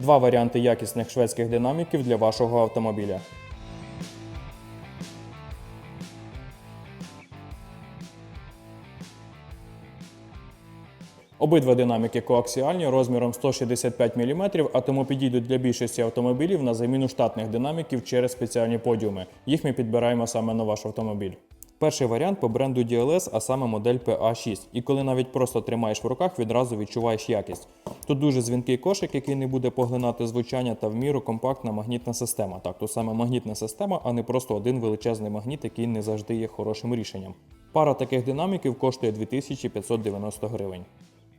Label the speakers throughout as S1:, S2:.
S1: Два варіанти якісних шведських динаміків для вашого автомобіля. Обидва динаміки коаксіальні розміром 165 мм, а тому підійдуть для більшості автомобілів на заміну штатних динаміків через спеціальні подіуми. Їх ми підбираємо саме на ваш автомобіль. Перший варіант по бренду DLS, а саме модель PA6. І коли навіть просто тримаєш в руках, відразу відчуваєш якість. Тут дуже дзвінкий кошик, який не буде поглинати звучання, та в міру компактна магнітна система. Так, то саме магнітна система, а не просто один величезний магніт, який не завжди є хорошим рішенням. Пара таких динаміків коштує 2590 гривень.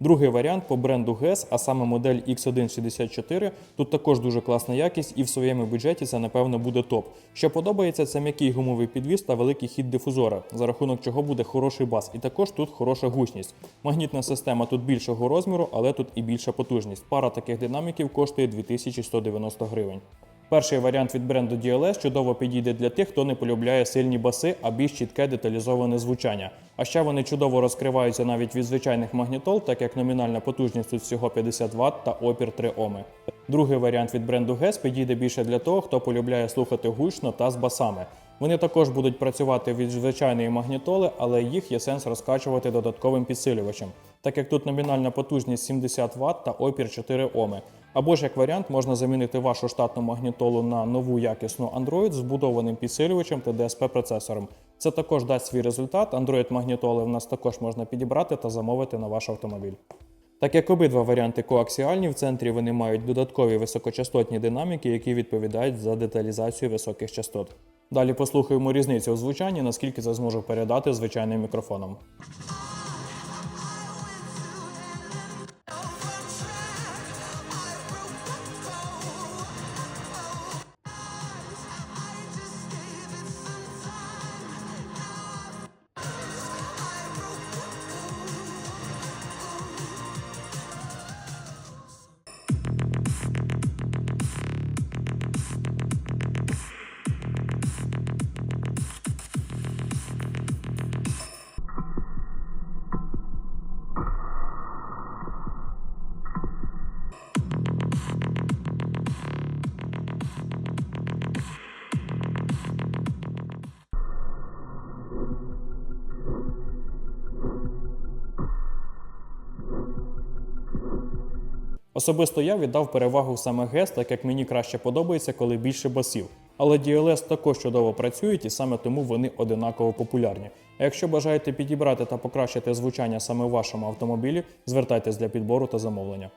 S1: Другий варіант по бренду GES, а саме модель X164. Тут також дуже класна якість, і в своєму бюджеті це напевно буде топ. Що подобається, це м'який гумовий підвіз та великий хід дифузора, за рахунок чого буде хороший бас. І також тут хороша гучність. Магнітна система тут більшого розміру, але тут і більша потужність. Пара таких динаміків коштує 2190 гривень. Перший варіант від бренду DLS чудово підійде для тих, хто не полюбляє сильні баси, а більш чітке деталізоване звучання. А ще вони чудово розкриваються навіть від звичайних магнітол, так як номінальна потужність тут всього 50 Вт та опір 3 Оми. Другий варіант від бренду GES підійде більше для того, хто полюбляє слухати гучно та з басами. Вони також будуть працювати від звичайної магнітоли, але їх є сенс розкачувати додатковим підсилювачем, так як тут номінальна потужність 70 Вт та опір 4 Оми. Або ж як варіант можна замінити вашу штатну магнітолу на нову якісну Android з вбудованим підсилювачем та DSP процесором. Це також дасть свій результат. Android магнітоли в нас також можна підібрати та замовити на ваш автомобіль. Так як обидва варіанти коаксіальні, в центрі вони мають додаткові високочастотні динаміки, які відповідають за деталізацію високих частот. Далі послухаємо різницю у звучанні, наскільки це зможу передати звичайним мікрофоном. Особисто я віддав перевагу саме ГЕС, так як мені краще подобається, коли більше басів. Але DLS також чудово працюють і саме тому вони одинаково популярні. А якщо бажаєте підібрати та покращити звучання саме в вашому автомобілі, звертайтесь для підбору та замовлення.